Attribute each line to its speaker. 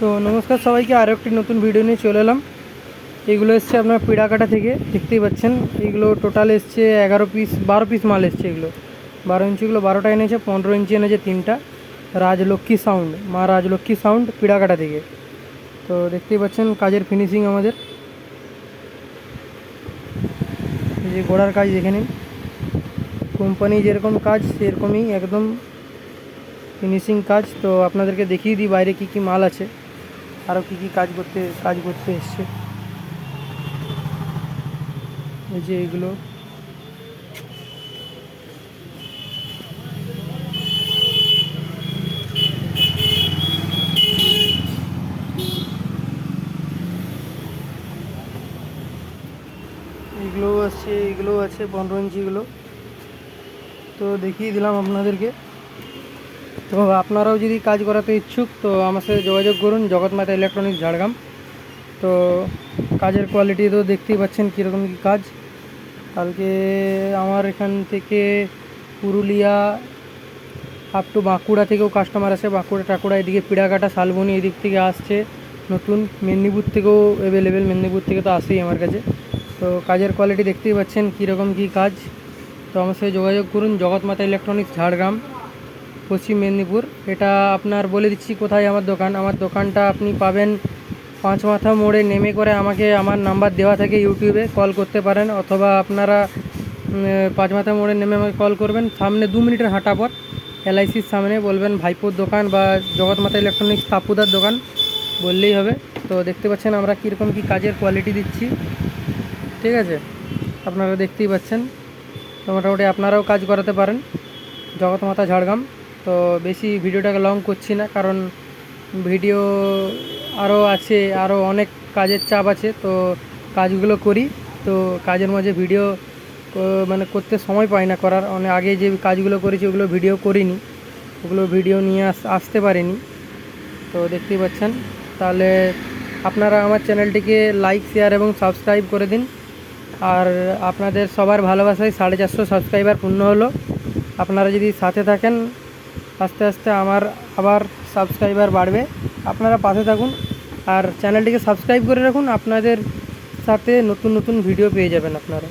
Speaker 1: তো নমস্কার সবাইকে, আরও একটি নতুন ভিডিও নিয়ে চলে এলাম। এগুলো এসছে আপনার পিড়াকাটা থেকে, দেখতেই পাচ্ছেন। এগুলো টোটাল এসছে এগারো পিস বারো পিস মাল এসছে এগুলো। বারো ইঞ্চিগুলো বারোটা এনেছে, পনেরো ইঞ্চি এনেছে তিনটা। রাজলক্ষ্মী সাউন্ড মা রাজলক্ষ্মী সাউন্ড পিড়াকাটা থেকে। তো দেখতেই পাচ্ছেন কাজের ফিনিশিং আমাদের। যে গোড়ার কাজ দেখে নিন। কোম্পানি যেরকম কাজ, সেরকমই একদম ফিনিশিং কাজ। তো আপনাদেরকে দেখিয়ে দিই বাইরে কি কি মাল আছে। আরও কি কি কাজ করতে কাজ করতে এসছে। এই যে এগুলো। এগুলোও আছে এগুলোও আছে পনেরো ইঞ্চিগুলো তো দেখিয়ে দিলাম আপনাদেরকে। তো আপনারাও যদি কাজ করাতে ইচ্ছুক, তো আমার সাথে যোগাযোগ করুন, জগৎমাতা ইলেকট্রনিক্স ঝাড়গ্রাম। তো কাজের কোয়ালিটি তো দেখতেই পাচ্ছেন কীরকম কী কাজ। কালকে আমার এখান থেকে পুরুলিয়া আপ টু বাঁকুড়া থেকেও কাস্টমার আসে। বাঁকুড়া টাকুড়া এদিকে পিড়াকাটা শালবনি এদিক থেকে আসছে নতুন। মেদিনীপুর থেকেও অ্যাভেলেবেল মেদিনীপুর থেকে তো আসেই আমার কাছে। তো কাজের কোয়ালিটি দেখতেই পাচ্ছেন কীরকম কী কাজ। তো আমার সাথে যোগাযোগ করুন, জগৎমাতা ইলেকট্রনিক্স ঝাড়গ্রাম। পশ্চিম মেদিনীপুর। এটা আপনার বলে দিচ্ছি কোথায় আমার দোকান। আমার দোকানটা আপনি পাবেন পাঁচ মাথা মোড়ে। নেমে করে আমাকে আমার নাম্বার দেওয়া থাকে ইউটিউবে, কল করতে পারেন অথবা আপনারা পাঁচ মাথা মোড়ে নেমে আমাকে কল করবেন। সামনে দু মিনিটের হাঁটা পর এলআইসির সামনে বলবেন, ভাইপোর দোকান বা জগৎমাতা ইলেকট্রনিক্স তাপুদার দোকান। বললেই হবে। তো দেখতে পাচ্ছেন আমরা কীরকম কী কাজের কোয়ালিটি দিচ্ছি। ঠিক আছে? আপনারা দেখতেই পাচ্ছেন। তো মোটামুটি আপনারাও কাজ করাতে পারেন। জগৎমাতা ঝাড়গ্রাম। তো বেশি ভিডিওটাকে লং করছি না, কারণ ভিডিও আরও আছে আরও অনেক কাজের চাপ আছে, তো কাজগুলো করি। তো কাজের মাঝে ভিডিও মানে করতে সময় পাই না করার। অনেক আগে যে কাজগুলো করেছি, ওগুলো ভিডিও করিনি। ওগুলো ভিডিও নিয়ে আস, আসতে পারিনি। তো দেখতেই পাচ্ছেন। তাহলে আপনারা আমার চ্যানেলটিকে লাইক শেয়ার এবং সাবস্ক্রাইব করে দিন। আর আপনাদের সবার ভালোবাসায় সাড়ে চারশো সাবস্ক্রাইবার পূর্ণ হলো। আপনারা যদি সাথে থাকেন আস্তে আস্তে আমার আবার সাবস্ক্রাইবার বাড়বে। আপনারা পাশে থাকুন আর চ্যানেলটিকে সাবস্ক্রাইব করে রাখুন। আপনাদের সাথে নতুন নতুন ভিডিও পেয়ে যাবেন আপনারা।